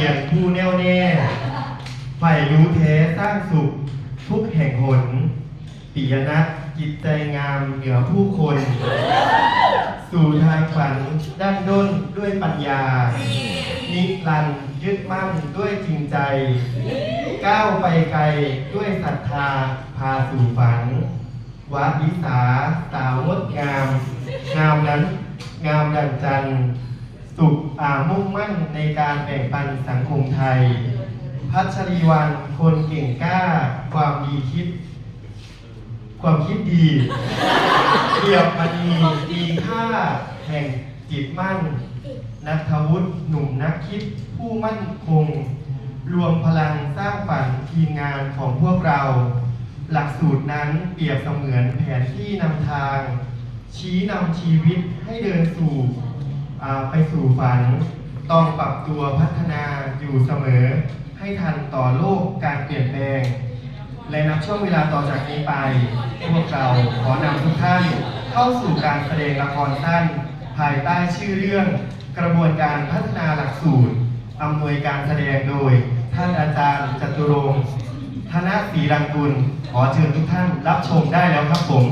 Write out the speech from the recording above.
พียรผู้แน่วแน่ใฝ่รู้แท้สร้างสุข ทุกแห่งหนปิยนัทจิตใจงามเหนือผู้คน สู่ทางฝันด้านด้นด้วยปัญญา นิรันยึดมั่นด้วยจริงใจ ก้าวไปไกลด้วยศรัทธาพาสู่ฝันวัดวิสาสาวงดงาม งามนั้นงามดังจันทร์ สุขอามุ่งมั่นในการแบ่งปันสังคมไทย พัชรีวันคนเก่งกล้า ความดีคิด ความคิดดีเรียบมณีมีค่าแห่งจิตมั่น นักทวุฒิหนุ่มนักคิดผู้มั่นคง รวมพลังสร้างฝันทีมงานของพวกเรา หลักสูตรนั้นเปรียบเสมือนแผนที่นำทาง ชี้นำชีวิตให้เดินสู่ ไปสู่ฝัน ต้องปรับตัวพัฒนาอยู่เสมอ ให้ทันต่อโลกการเปลี่ยนแปลง และนับช่วงเวลาต่อจากนี้ไป พวกเราขอนำทุกท่านเข้าสู่การแสดงละครสั้น ภายใต้ชื่อเรื่องกระบวนการพัฒนาหลักสูตรอำนวยการแสดงโดย ท่านอาจารย์จตุรงค์ธนศรีรังกุลขอเชิญทุกท่านรับชมได้แล้วครับผม